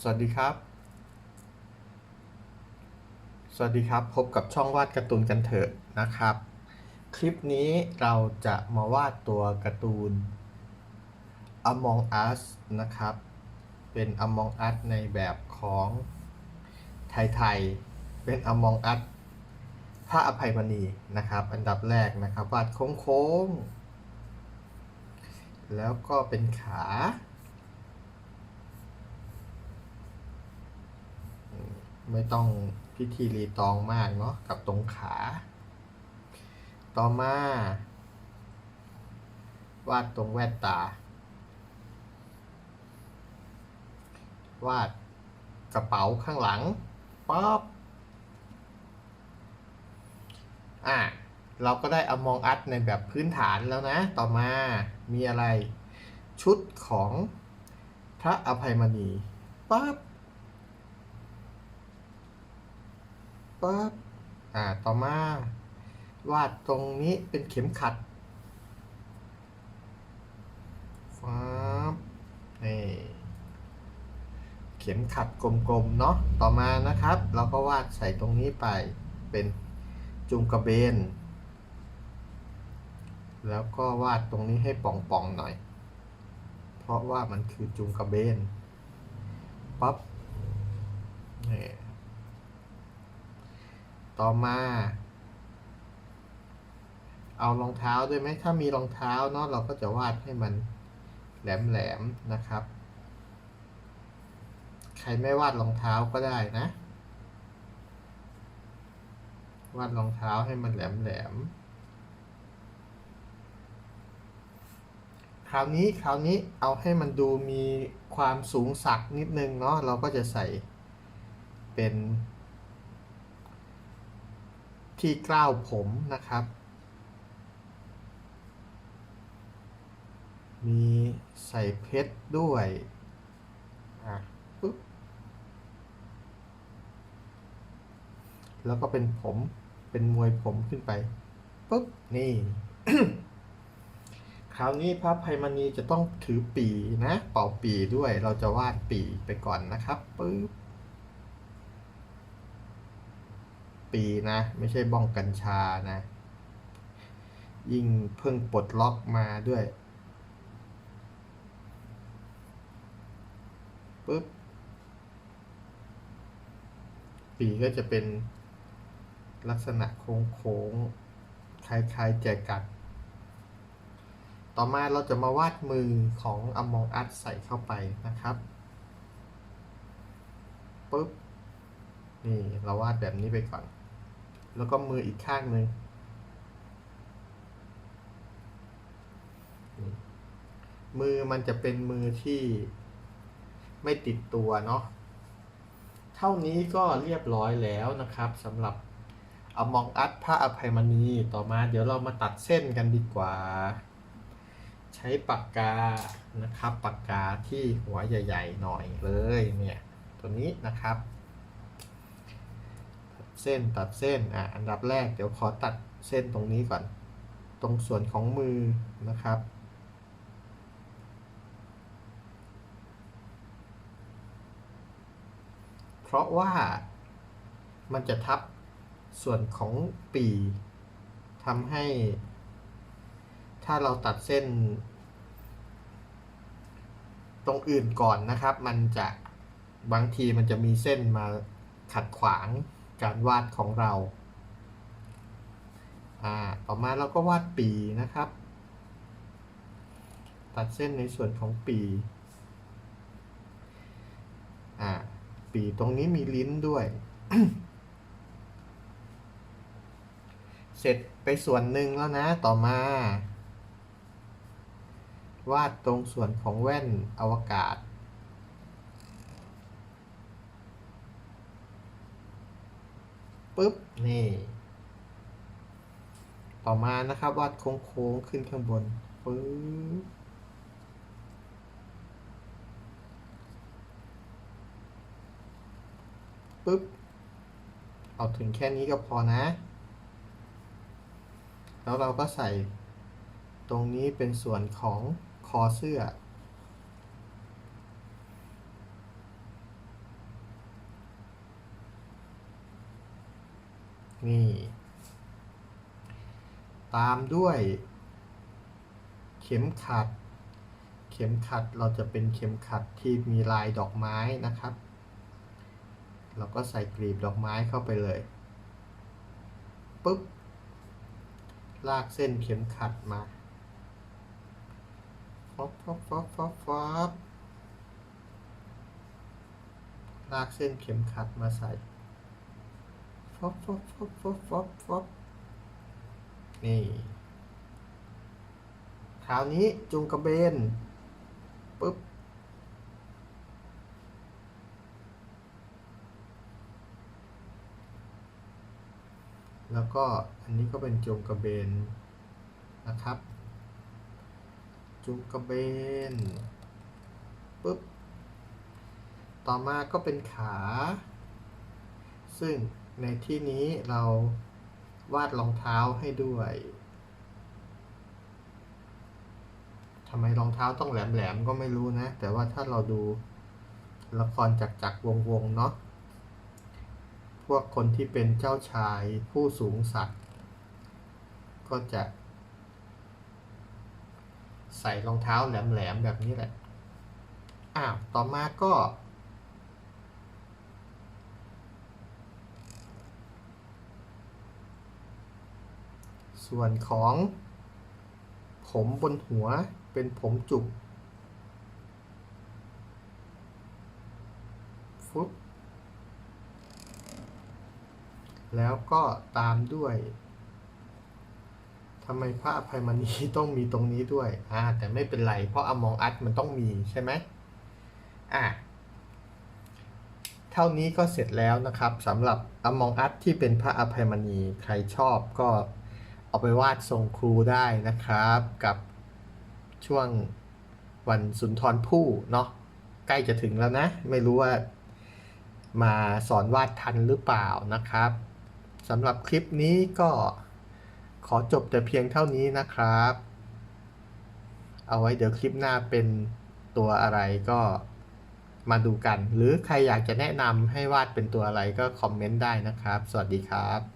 สวัสดีครับ สวัสดีครับ พบกับช่องวาดการ์ตูนกันเถอะนะครับ คลิปนี้เราจะมาวาดตัวการ์ตูน Among Us นะครับ เป็น Among Us ในแบบของไทยๆ เป็น Among Us พระอภัยมณีนะครับ อันดับแรกนะครับวาดโค้งๆ แล้วก็เป็นขา ไม่ต้องพิธีรีตองมากเนาะกับตรงขา ต่อมา วาดตรงแว่นตา วาดกระเป๋าข้างหลังป๊อบอะเราก็ได้อมองอัดในแบบพื้นฐานแล้วนะ ต่อมามีอะไรชุดของพระอภัยมณีปั๊บ ปั๊บอ่าต่อมาวาดตรงนี้เป็นเข็มขัดฟ้านี่เข็มขัดกลมๆเนาะต่อมานะครับ เราก็วาดใส่ตรงนี้ไปเป็นจุงกระเบน แล้วก็วาดตรงนี้ให้ป่องๆหน่อย เพราะว่ามันคือจุงกระเบนปั๊บนี่ ต่อมา เอารองเท้าด้วยไหมถ้ามีรองเท้าเนาะเราก็จะวาดให้มันแหลมๆนะครับ ใครไม่วาดรองเท้าก็ได้นะ วาดรองเท้าให้มันแหลมๆคราวนี้คราวนี้เอาให้มันดูมีความสูงสักนิดนึงเนาะเราก็จะใส่เป็น ที่กล้าวผมนะครับ มีใส่เพชรด้วยอะปึ๊บแล้วก็เป็นผมเป็นมวยผมขึ้นไปปึ๊บนี่ คราวนี้พระภัยมณีจะต้องถือปีนะ เป่าปีด้วยเราจะวาดปีไปก่อนนะครับปึ๊บ ปีนะ ไม่ใช่บ้องกัญชานะ ยิ่งเพิ่งปลดล็อกมาด้วยปุ๊บปีก็จะเป็นลักษณะโค้งๆคล้ายๆแจกัน ต่อมาเราจะมาวาดมือของอมองอัดใส่เข้าไปนะครับปุ๊บ นี่เราวาดแบบนี้ไปก่อน แล้วก็มืออีกข้างหนึ่งมือมันจะเป็นมือที่ไม่ติดตัวเนาะ เท่านี้ก็เรียบร้อยแล้วนะครับสำหรับอมองอัดพระอภัยมณีต่อมาเดี๋ยวเรามาตัดเส้นกันดีกว่า ใช้ปากกานะครับปากกาที่หัวใหญ่ ๆ หน่อยเลยเนี่ย ตัวนี้นะครับ ส้นตัดเส้นอะอันดับแรกเดี๋ยวขอตัดเส้นตรงนี้ก่อน ตรงส่วนของมือนะครับ เพราะว่ามันจะทับส่วนของปีทำให้ ถ้าเราตัดเส้น ตรงอื่นก่อนนะครับ มันจะบางทีมันจะมีเส้นมาขัดขวาง การวาดของเรา อ่า ต่อมาเราก็วาดปีนะครับ ตัดเส้นในส่วนของปี อ่า ปีตรงนี้มีลิ้นด้วย เสร็จไปส่วนหนึ่งแล้วนะ ต่อมา วาดตรงส่วนของแว่นอวกาศ ปึ๊บ นี่ ต่อมานะครับ วาดโค้งๆขึ้นข้างบนปึ๊บปึ๊บ เอาถึงแค่นี้ก็พอนะ แล้วเราก็ใส่ตรงนี้เป็นส่วนของคอเสื้อ นี่ ตามด้วยเข็มขัด เข็มขัดเราจะเป็นเข็มขัดที่มีลายดอกไม้นะครับ เราก็ใส่กลีบดอกไม้เข้าไปเลยปุ๊บ ลากเส้นเข็มขัดมาฟอบฟอบฟอบฟอบฟอบลากเส้นเข็มขัดมาใส่ ฟอบฟอบฟอบฟบฟอบฟบนี่คราวนี้จุงกระเบนปุ๊บแล้วก็อันนี้ก็เป็นจุงกระเบนนะครับ จุงกระเบนปุ๊บต่อมาก็เป็นขา ซึ่ง ในที่นี้เราวาดรองเท้าให้ด้วยทำไมรองเท้าต้องแหลมๆก็ไม่รู้นะ แต่ว่าถ้าเราดูละครจักรจักรวงวงๆเนาะพวกคนที่เป็นเจ้าชายผู้สูงศักดิ์ก็จะ ใส่รองเท้าแหลมๆแบบนี้แหละ อ้าว ต่อมาก็ ส่วนของ ผมบนหัวเป็นผมจุกฟุบแล้วก็ตามด้วยทำไมพระอภัยมณีต้องมีตรงนี้ด้วย อ่า แต่ไม่เป็นไร เพราะอมองอัดมันต้องมีใช่ไหมอะ เท่านี้ก็เสร็จแล้วนะครับสำหรับอมองอัดที่เป็นพระอภัยมณี ใครชอบก็ เอาไปวาดทรงครูได้นะครับ กับช่วงวันสุนทรภู่เนาะใกล้จะถึงแล้วนะ ไม่รู้ว่ามาสอนวาดทันหรือเปล่านะครับสำหรับคลิปนี้ก็ขอจบแต่เพียงเท่านี้นะครับ เอาไว้เดี๋ยวคลิปหน้าเป็นตัวอะไรก็มาดูกัน หรือใครอยากจะแนะนำให้วาดเป็นตัวอะไรก็คอมเมนต์ได้นะครับ สวัสดีครับ